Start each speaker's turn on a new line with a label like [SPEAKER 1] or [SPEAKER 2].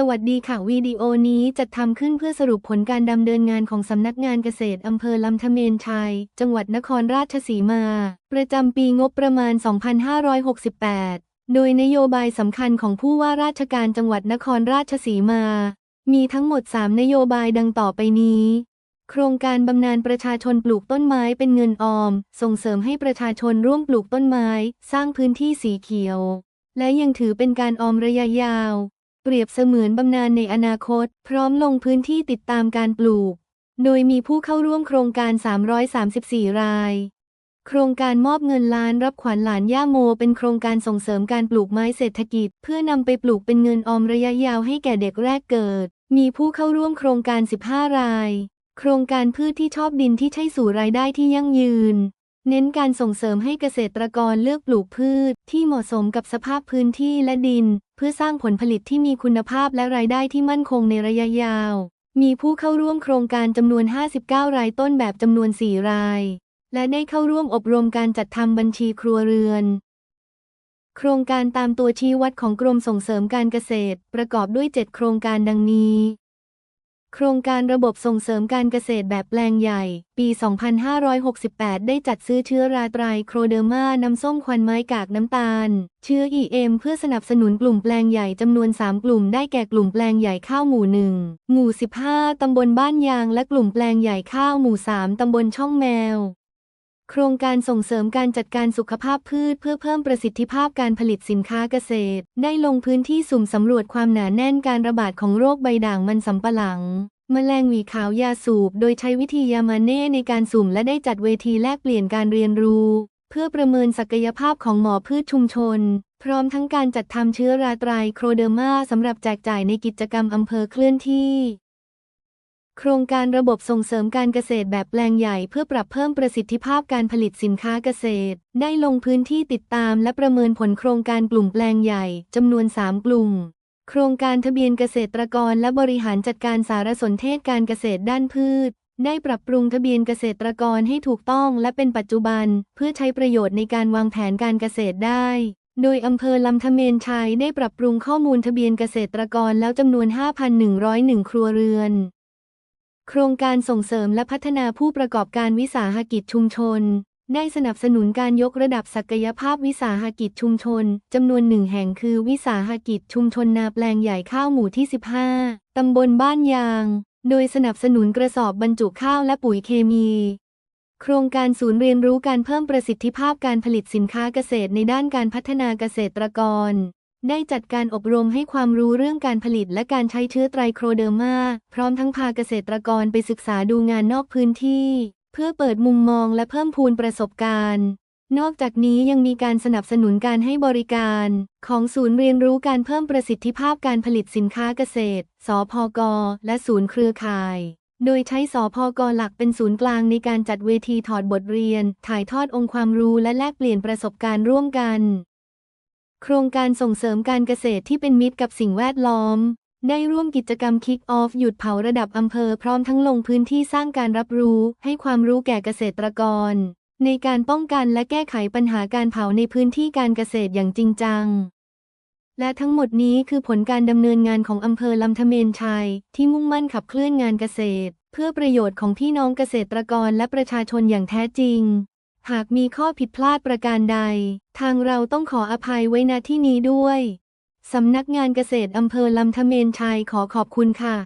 [SPEAKER 1] สวัสดีค่ะวิดีโอนี้จัดทำขึ้นเพื่อสรุปผลการดำเนินงานของสำนักงานเกษตรอำเภอลำธเมนชัย จังหวัดนครราชสีมา ประจำปีงบประมาณ 2568 โดยนโยบายสำคัญของผู้ว่าราชการจังหวัดนครราชสีมา มีทั้งหมด 3 นโยบายดังต่อไปนี้ โครงการบำนาญประชาชนปลูกต้นไม้เป็นเงินออม ส่งเสริมให้ประชาชนร่วมปลูกต้นไม้ สร้างพื้นที่สีเขียว และยังถือเป็นการออมระยะยาว เปรียบเสมือนบำนาญในอนาคต พร้อมลงพื้นที่ติดตามการปลูก โดยมีผู้เข้าร่วมโครงการ 334 ราย โครงการมอบเงินล้านรับขวัญหลานย่าโม เป็นโครงการส่งเสริมการปลูกไม้เศรษฐกิจ เพื่อนำไปปลูกเป็นเงินออมระยะยาวให้แก่เด็กแรกเกิด มีผู้เข้าร่วมโครงการ 15 ราย โครงการพืชที่ชอบดินที่ใช้สู่รายได้ที่ยั่งยืน เน้นการส่งเสริมให้เกษตรกรเลือกปลูกพืช ที่เหมาะสมกับสภาพพื้นที่และดิน เพื่อสร้างผลผลิตที่มีคุณภาพและรายได้ที่มั่นคงในระยะยาว มีผู้เข้าร่วมโครงการจำนวน 59 รายต้นแบบจำนวน 4 ราย และได้เข้าร่วมอบรมการจัดทำบัญชีครัวเรือน โครงการตามตัวชี้วัดของกรมส่งเสริมการเกษตร ประกอบด้วย 7 โครงการดังนี้ โครงการระบบส่งเสริมการเกษตรแบบแปลงใหญ่ ปี 2568 ได้จัดซื้อเชื้อราตรายโครเดอร์มาน้ำส้มควันไม้กากน้ำตาล เชื้อ EM เพื่อสนับสนุนกลุ่มแปลงใหญ่จำนวน 3 กลุ่มได้แก่กลุ่มแปลงใหญ่ข้าวหมู่ 1 หมู่ 15 ตำบลบ้านยางและกลุ่มแปลงใหญ่ข้าวหมู่ 3 ตำบลช่องแมว โครงการส่งเสริมการจัดการสุขภาพพืชเพื่อเพิ่มประสิทธิภาพการผลิตสินค้าเกษตร ได้ลงพื้นที่สุ่มสำรวจความหนาแน่นการระบาดของโรคใบด่างมันสำปะหลังแมลงหวีขาวยาสูบ โดยใช้วิธียามาเน่ในการสุ่มและได้จัดเวทีแลกเปลี่ยนการเรียนรู้ เพื่อประเมินศักยภาพของหมอพืชชุมชน พร้อมทั้งการจัดทำเชื้อราตรายโครเดอร์มาสำหรับแจกจ่ายในกิจกรรมอำเภอเคลื่อนที่ โครงการระบบส่งเสริมการเกษตรแบบแปลงใหญ่เพื่อปรับเพิ่มประสิทธิภาพการผลิตสินค้าเกษตร ได้ลงพื้นที่ติดตามและประเมินผลโครงการกลุ่มแปลงใหญ่จำนวน 3 กลุ่ม โครงการทะเบียนเกษตรกรและบริหารจัดการสารสนเทศการเกษตรด้านพืช ได้ปรับปรุงทะเบียนเกษตรกรให้ถูกต้องและเป็นปัจจุบัน เพื่อใช้ประโยชน์ในการวางแผนการเกษตรได้ โดยอำเภอลำธเมนชัยได้ปรับปรุงข้อมูลทะเบียนเกษตรกรแล้วจำนวน 5,101 ครัวเรือน โครงการส่งเสริมและพัฒนาผู้ประกอบการวิสาหกิจชุมชน ได้สนับสนุนการยกระดับศักยภาพวิสาหกิจชุมชน จำนวนหนึ่งแห่งคือวิสาหกิจชุมชนนาแปลงใหญ่ข้าวหมู่ที่ 15 ตำบลบ้านยาง โดยสนับสนุนกระสอบบรรจุข้าวและปุ๋ยเคมี โครงการศูนย์เรียนรู้การเพิ่มประสิทธิภาพการผลิตสินค้าเกษตรในด้านการพัฒนาเกษตรกร ได้จัดการอบรมให้ความรู้เรื่องการผลิตและการใช้เชื้อไตรโครเดอร์มา พร้อมทั้งพาเกษตรกรไปศึกษาดูงานนอกพื้นที่ เพื่อเปิดมุมมองและเพิ่มพูนประสบการณ์ นอกจากนี้ยังมีการสนับสนุนการให้บริการ ของศูนย์เรียนรู้การเพิ่มประสิทธิภาพการผลิตสินค้าเกษตร สพก และศูนย์เครือข่าย โดยใช้สพกหลักเป็นศูนย์กลางในการจัดเวทีถอดบทเรียน ถ่ายทอดองค์ความรู้และแลกเปลี่ยนประสบการณ์ร่วมกัน โครงการส่งเสริมการเกษตรที่เป็นมิตรกับสิ่งแวดล้อม ได้ร่วมกิจกรรมคิกออฟหยุดเผาระดับอำเภอพร้อมทั้งลงพื้นที่สร้างการรับรู้ ให้ความรู้แก่เกษตรกร ในการป้องกันและแก้ไขปัญหาการเผาในพื้นที่การเกษตรอย่างจริงจัง และทั้งหมดนี้คือผลการดำเนินงานของอำเภอลำธเมนชัย ที่มุ่งมั่นขับเคลื่อนงานเกษตร เพื่อประโยชน์ของพี่น้องเกษตรกรและประชาชนอย่างแท้จริง หากมีข้อผิดพลาดประการใด ทางเราต้องขออภัยไว้ณที่นี้ด้วย สำนักงานเกษตรอำเภอลำธเมนชัยขอขอบคุณค่ะ